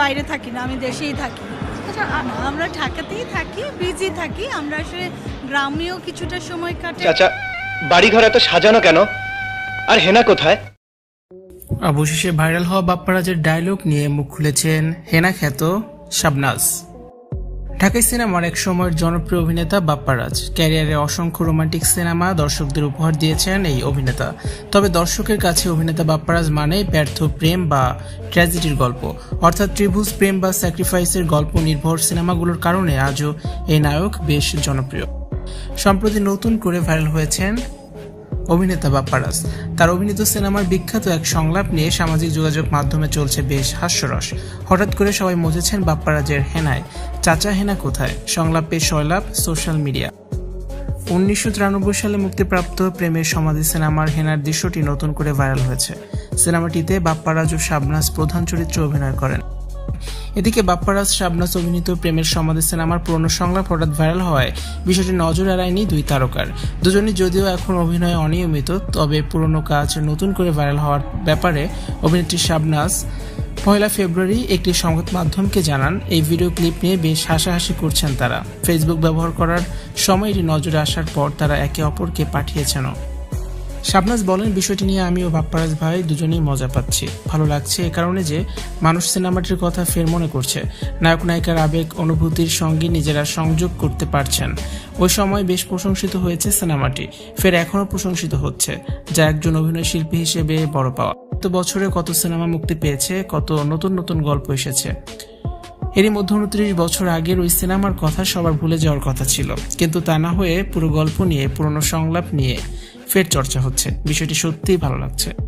বাইরে থাকি না আমি দেশেই থাকি। আচ্ছা আমরা ঢাকাতেই থাকি বিজি থাকি আমরা আসলে গ্রামেও কিছুটা সময় কাটে। আচ্ছা বাড়িঘর এত সাজানো কেন? আর হেনা কোথায়? অবশেষে ভাইরাল হওয়া বাপ্পারাজের ডায়লগ নিয়ে মুখ খুলেছেন হেনা খ্যাত শাবনাজ। ঢাকাই সিনেমার এক সময়ের জনপ্রিয় অভিনেতা বাপ্পারাজ। ক্যারিয়ারে অসংখ্য রোমান্টিক সিনেমা দর্শকদের উপহার দিয়েছেন এই অভিনেতা। তবে দর্শকের কাছে অভিনেতা বাপ্পারাজ মানে ব্যর্থ প্রেম বা ট্র্যাজেডির গল্প। অর্থাৎ ত্রিভুজ প্রেম বা স্যাক্রিফাইসের গল্প নির্ভর সিনেমাগুলোর কারণে আজও এই নায়ক বেশ জনপ্রিয়। সম্প্রতি নতুন করে ভাইরাল হয়েছেন অভিনেতা বাপ্পারাজ তার অভিনীত সিনেমার বিখ্যাত এক সংলাপ নিয়ে সামাজিক যোগাযোগ মাধ্যমে চলছে বেশ হাস্যরস। হঠাৎ করে সবাই মজেছেন বাপ্পারাজের হেনায়। চাচা হেনা কোথায়? সংলাপ সংলাপে শৈলাপ সোশ্যাল মিডিয়া। উনিশশো তিরানব্বই সালে মুক্তিপ্রাপ্ত প্রেমের সমাধি সিনেমার হেনার দৃশ্যটি নতুন করে ভাইরাল হয়েছে। সিনেমাটিতে বাপ্পারাজ ও শাবনাজ প্রধান চরিত্রে অভিনয় করেন। এদিকে বাপ্পারাজ শাবনাজ অভিনীত প্রেমের সমাধি সিনেমার পুরনো সংলাপ হঠাৎ ভাইরাল হওয়ায় বিষয়টি নজর এড়ায়নি দুই তারকার। দুজনই যদিও এখন অভিনয়ে অনিয়মিত, তবে পুরনো কাজ নতুন করে ভাইরাল হওয়ার ব্যাপারে অভিনেত্রী শাবনাজ পয়লা ফেব্রুয়ারি একটি সংবাদ মাধ্যমকে জানান, এই ভিডিও ক্লিপ নিয়ে বেশ হাসাহাসি করছেন তারা। ফেসবুক ব্যবহার করার সময় এটি নজরে আসার পর তারা একে অপরকে পাঠিয়েছেনও। শাবনাজ বলেন, বিষয়টি নিয়ে আমি ও বাপ্পারাজ ভাই দুজনেই মজা পাচ্ছি। ভালো লাগছে এ কারণে যে মানুষ সিনেমাটির কথা ফের মনে করছে। নায়ক নায়িকার আবেগ, অনুভূতির সঙ্গে নিজেরা সংযোগ করতে পারছেন। ওই সময় বেশ প্রশংসিত হয়েছে সিনেমাটি। ফের এখনও প্রশংসিত হচ্ছে, যা একজন অভিনয় শিল্পী হিসেবে বড় পাওয়া। গত বছরে কত সিনেমা মুক্তি পেয়েছে, কত নতুন নতুন গল্প এসেছে? এরই মধ্যে উনত্রিশ বছর আগের ওই সিনেমার কথা সবার ভুলে যাওয়ার কথা ছিল। কিন্তু তা না হয়ে পুরো গল্প নিয়ে, পুরনো সংলাপ নিয়ে ফের চর্চা হচ্ছে। বিষয়টি সত্যিই ভালো লাগছে।